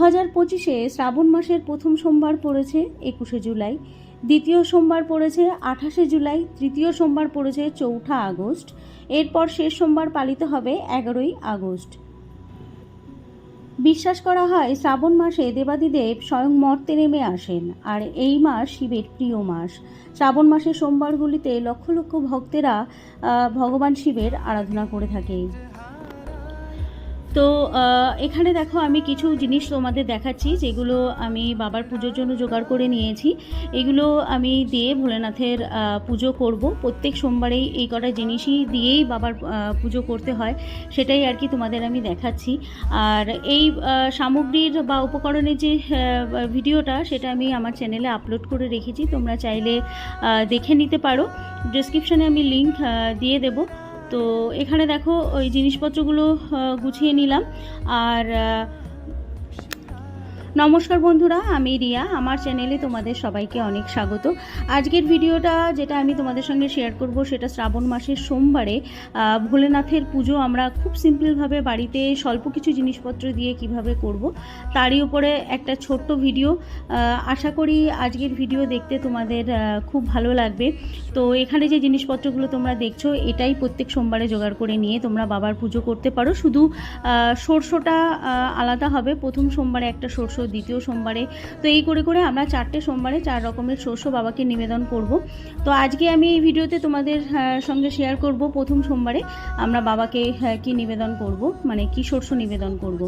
হাজার পঁচিশে শ্রাবণ মাসের প্রথম সোমবার পড়েছে একুশে জুলাই, দ্বিতীয় সোমবার পড়েছে আঠাশে জুলাই, তৃতীয় সোমবার পড়েছে চৌঠা আগস্ট, এরপর শেষ সোমবার পালিত হবে এগারোই আগস্ট। বিশ্বাস করা হয় শ্রাবণ মাসে দেবাদিদেব স্বয়ং মর্তে নেমে আসেন, আর এই মাস শিবের প্রিয় মাস। শ্রাবণ মাসের সোমবারগুলিতে লক্ষ লক্ষ ভক্তেরা ভগবান শিবের আরাধনা করে থাকে। তো এখানে দেখো আমি কিছু জিনিস তোমাদের দেখাচ্ছি, যেগুলো আমি বাবার পুজোর জন্য জোগাড় করে নিয়েছি। এগুলো আমি দিয়ে ভোলেনাথের পুজো করব। প্রত্যেক সোমবারেই এই কটা জিনিসই দিয়েই বাবার পুজো করতে হয়, সেটাই আর কি তোমাদের আমি দেখাচ্ছি। আর এই সামগ্রীর বা উপকরণের যে ভিডিওটা, সেটা আমি আমার চ্যানেলে আপলোড করে রেখেছি। তোমরা চাইলে দেখে নিতে পারো। ডিসক্রিপশানে আমি লিঙ্ক দিয়ে দেবো। তো এখানে দেখো ওই জিনিসপত্রগুলো গুছিয়ে নিলাম। আর নমস্কার বন্ধুরা, আমি রিয়া। আমার চ্যানেলে তোমাদের সবাইকে অনেক স্বাগত। আজকের ভিডিওটা যেটা আমি তোমাদের সঙ্গে শেয়ার করব, সেটা শ্রাবণ মাসের সোমবারে ভোলেনাথের পুজো আমরা খুব সিম্পলভাবে বাড়িতে স্বল্প কিছু জিনিসপত্র দিয়ে কীভাবে করব, তারই উপরে একটা ছোট্ট ভিডিও। আশা করি আজকের ভিডিও দেখতে তোমাদের খুব ভালো লাগবে। তো এখানে যে জিনিসপত্রগুলো তোমরা দেখছ, এটাই প্রত্যেক সোমবারে জোগাড় করে নিয়ে তোমরা বাবার পুজো করতে পারো। শুধু সরষেটা আলাদা হবে। প্রথম সোমবারে একটা সরষ দ্বিতীয় সোমবারে। তো এই করে করে আমরা চারটে সোমবারে চার রকমের শস্য বাবাকে নিবেদন করব। তো আজকে আমি এই ভিডিওতে তোমাদের সঙ্গে শেয়ার করব প্রথম সোমবারে আমরা বাবাকে আহ, কি নিবেদন করব মানে কি শস্য নিবেদন করব।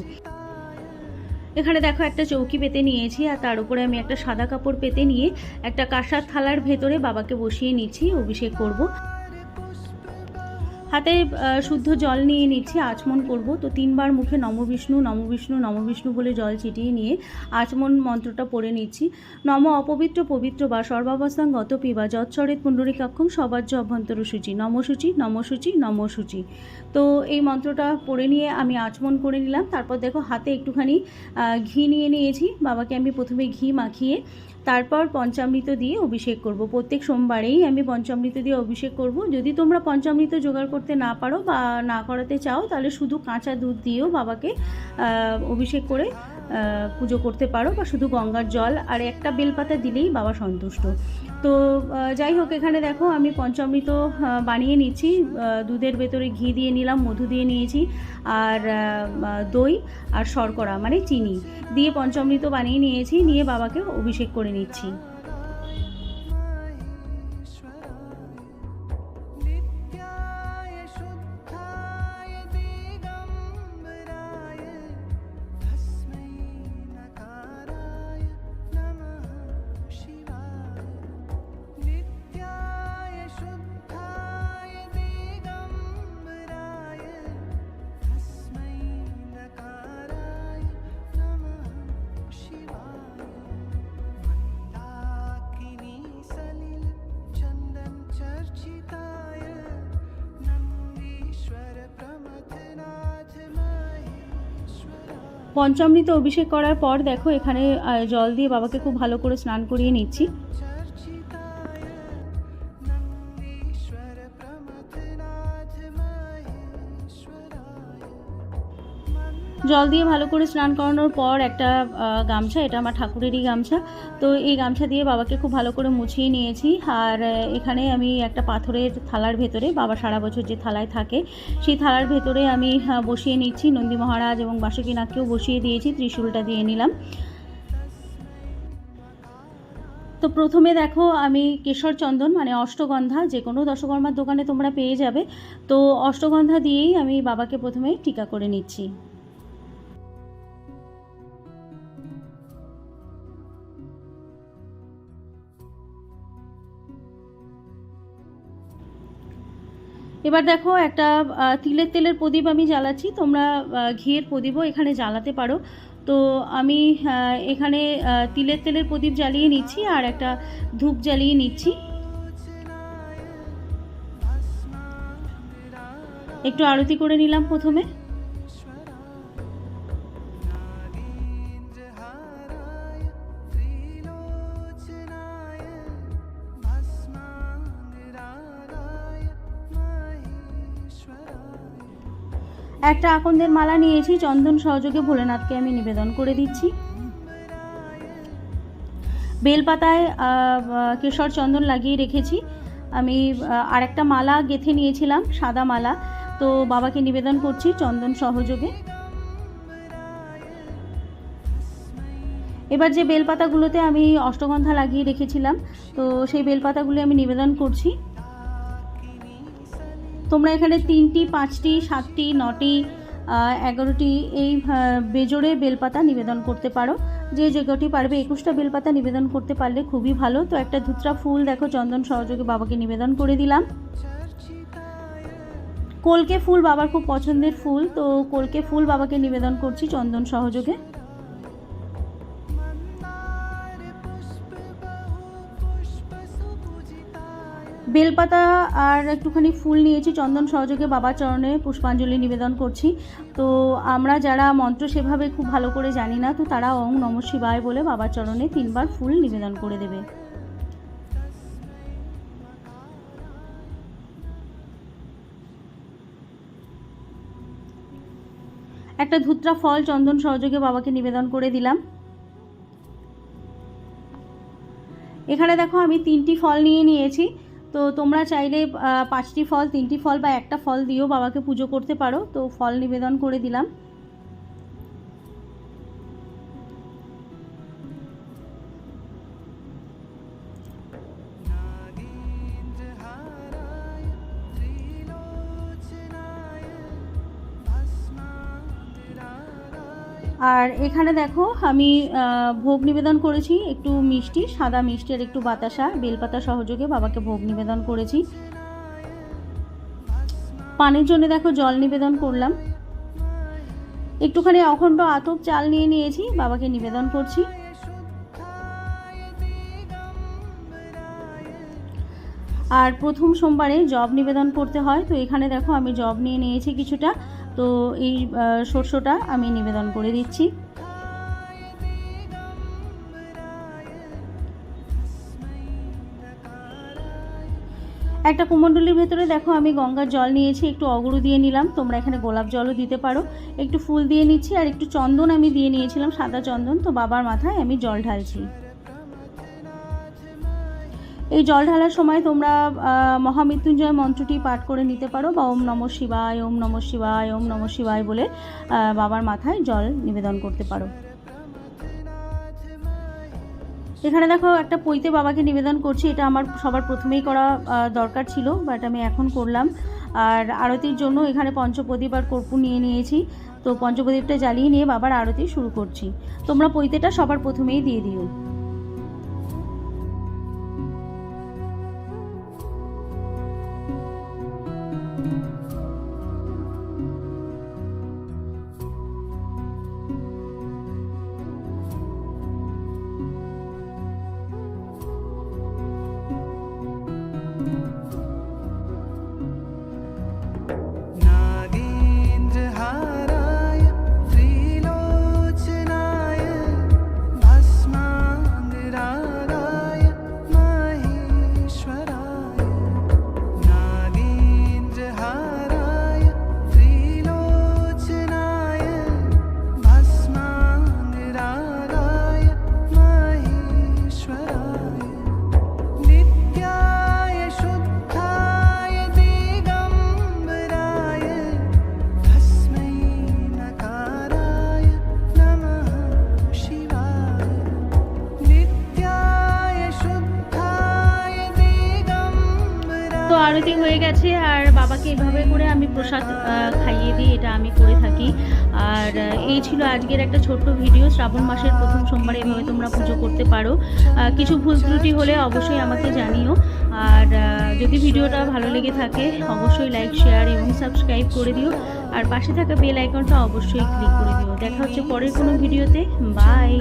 এখানে দেখো একটা চৌকি পেতে নিয়েছি আর তার উপরে আমি একটা সাদা কাপড় পেতে নিয়ে একটা কাঁসার থালার ভেতরে বাবাকে বসিয়ে নিচ্ছি অভিষেক করব। হাতে শুদ্ধ জল নিয়ে নিচ্ছি, আচমন করব। তো তিনবার মুখে নমবিষ্ণু নমবিষ্ণু নমবিষ্ণু বলে জল ছিটিয়ে নিয়ে আচমন মন্ত্রটা পড়ে নিচ্ছি। নম অপবিত্র পবিত্র বা সর্বাবস্থান গত পিবা যৎসরেত পুণ্ডরিকাক্ষম সবাজ্য অভ্যন্তর সূচি। নমসূচি নমসূচি নমসূচি তো এই মন্ত্রটা পড়ে নিয়ে আমি আচমন করে নিলাম। তারপর দেখো হাতে একটুখানি ঘি নিয়ে নিয়েছি। বাবাকে আমি প্রথমে ঘি মাখিয়ে তারপর পঞ্চামৃত দিয়ে অভিষেক করব। প্রত্যেক সোমবারেই আমি পঞ্চামৃত দিয়ে অভিষেক করব। যদি তোমরা পঞ্চামৃত জোগাড় না পারো বা না করাতে চাও, তাহলে শুধু কাঁচা দুধ দিয়েও বাবাকে অভিষেক করে পুজো করতে পারো বা শুধু গঙ্গার জল আর একটা বেলপাতা দিলেই বাবা সন্তুষ্ট। তো যাই হোক, এখানে দেখো আমি পঞ্চামৃত বানিয়ে নিচ্ছি দুধের ভেতরে ঘি দিয়ে নিলাম, মধু দিয়ে নিয়েছি, আর দই আর শর্করা মানে চিনি। দিয়ে পঞ্চামৃত বানিয়ে নিয়েছি, নিয়ে বাবাকে অভিষেক করে নিচ্ছি। পঞ্চামৃত অভিষেক করার পর দেখো এখানে জল দিয়ে বাবাকে খুব ভালো করে স্নান করিয়ে নিচ্ছি। জল দিয়ে ভালো করে স্নান করানোর পর একটা গামছা, এটা আমার ঠাকুরেরই গামছা। তো এই গামছা দিয়ে বাবাকে খুব ভালো করে মুছিয়ে নিয়েছি। আর এখানে আমি একটা পাথরের থালার ভেতরে, বাবা সারা বছর যে থালায় থাকে, সেই থালার ভেতরে আমি বসিয়ে নিচ্ছি। নন্দী মহারাজ এবং বাসুকীনাথকেও বসিয়ে দিয়েছি, ত্রিশূলটা দিয়ে নিলাম। তো প্রথমে দেখো, আমি কেশর চন্দন মানে অষ্টগন্ধা, যে কোনো দশকর্মার দোকানে তোমরা পেয়ে যাবে। তো অষ্টগন্ধা দিয়েই আমি বাবাকে প্রথমে টিকা করে নিচ্ছি। এবার দেখো একটা তিলের তেলের প্রদীপ আমি জ্বালাচ্ছি, তোমরা ঘিয়ের প্রদীপও এখানে জ্বালাতে পারো। তো আমি এখানে তিলের তেলের প্রদীপ জ্বালিয়ে নিচ্ছি আর একটা ধূপ জ্বালিয়ে নিচ্ছি। একটু আরতি করে নিলাম প্রথমে। একটা আকন্দের মালা নিয়েছি, চন্দন সহযোগে ভোলেনাথকে আমি নিবেদন করে দিচ্ছি। বেলপাতায় কেশর চন্দন লাগিয়ে রেখেছি। আমি আরেকটা মালা গেঁথে নিয়েছিলাম, সাদা মালা। তো বাবাকে নিবেদন করছি চন্দন সহযোগে। এবার যে বেলপাতাগুলোতে আমি অষ্টগন্ধা লাগিয়ে রেখেছিলাম, তো সেই বেলপাতাগুলো আমি নিবেদন করছি। তোমরা এখানে তিনটি, পাঁচটি, সাতটি, নটি এগারোটি এই বেজোড়ে বেলপাতা নিবেদন করতে পারো। যে যে কটি পারবে একুশটা বেলপাতা নিবেদন করতে পারলে খুবই ভালো। তো একটা ধুতরা ফুল দেখো, চন্দন সহযোগে বাবাকে নিবেদন করে দিলাম। কলকে ফুল বাবার খুব পছন্দের ফুল, তো কলকে ফুল বাবাকে নিবেদন করছি চন্দন সহযোগে। বেলপাতা আর একটুখানি ফুল নিয়েছি। চন্দন সহযোগে বাবার চরণে পুষ্পাঞ্জলি নিবেদন করছি। তো আমরা যারা মন্ত্র সেভাবে খুব ভালো করে জানি না, তো তারা ওং নম শিবায় বলে বাবার চরণে তিনবার ফুল নিবেদন করে দেবে। একটা ধুত্রা ফল চন্দন সহযোগে বাবাকে নিবেদন করে দিলাম। এখানে দেখো আমি তিনটি ফল নিয়ে নিয়েছি। তো তোমরা চাইলে পাঁচটি ফল, তিনটি ফল বা একটা ফল দিয়েও বাবাকে পুজো করতে পারো। তো ফল নিবেদন করে দিলাম। আর এখানে দেখো আমি ভোগ নিবেদন করেছি, একটু মিষ্টি, সাদা মিষ্টি আর একটু বাতাসা, বেলপাতা সহযোগে বাবাকে ভোগ নিবেদন করেছি। পানির জন্য দেখো জল নিবেদন করলাম। একটুখানি অখণ্ড আতপ চাল নিয়ে নিয়েছি, বাবাকে নিবেদন করছি। আর প্রথম সোমবারে জব নিবেদন করতে হয়, তো এখানে দেখো আমি জব নিয়ে নিয়েছি কিছুটা। তো এই শস্যটা আমি নিবেদন করে দিচ্ছি। একটা কুমণ্ডলির ভেতরে দেখো, আমি গঙ্গার জল নিয়েছি, একটু অগরু দিয়ে নিলাম। তোমরা এখানে গোলাপ জলও দিতে পারো। একটু ফুল দিয়ে নিচ্ছি, আর একটু চন্দন আমি দিয়ে নিয়েছিলাম, সাদা চন্দন। তো বাবার মাথায় আমি জল ঢালছি। এই জল ঢালার সময় তোমরা মহামৃত্যুঞ্জয় মন্ত্রটি পাঠ করে নিতে পারো বা ওম নম শিবায়, ওম নম শিবায়, ওম নম শিবায় বলে বাবার মাথায় জল নিবেদন করতে পারো। এখানে দেখো একটা পৈতে বাবাকে নিবেদন করছি, এটা আমার সবার প্রথমেই করা দরকার ছিল বাট আমি এখন করলাম। আর আরতির জন্য এখানে পঞ্চপ্রদীপ আর কর্পূর নিয়ে নিয়েছি, তো পঞ্চপ্রদীপটা জ্বালিয়ে নিয়ে বাবার আরতি শুরু করছি। তোমরা পৈতেটা সবার প্রথমেই দিয়ে দিও। আরতি হয়ে গেছে আর বাবাকে এভাবে করে আমি প্রসাদ খাইয়ে দিই এটা আমি করে থাকি। আর এই ছিল আজকের একটা ছোট্ট ভিডিও। শ্রাবণ মাসের প্রথম সোমবারে এভাবে তোমরা পুজো করতে পারো। কিছু ভুল ত্রুটি হলে অবশ্যই আমাকে জানিও। আর যদি ভিডিওটা ভালো লেগে থাকে, অবশ্যই লাইক শেয়ার এবং সাবস্ক্রাইব করে দিও। আর পাশে থাকা বেল আইকনটা অবশ্যই ক্লিক করে দিও। দেখা হচ্ছে পরের কোনো ভিডিওতে। বাই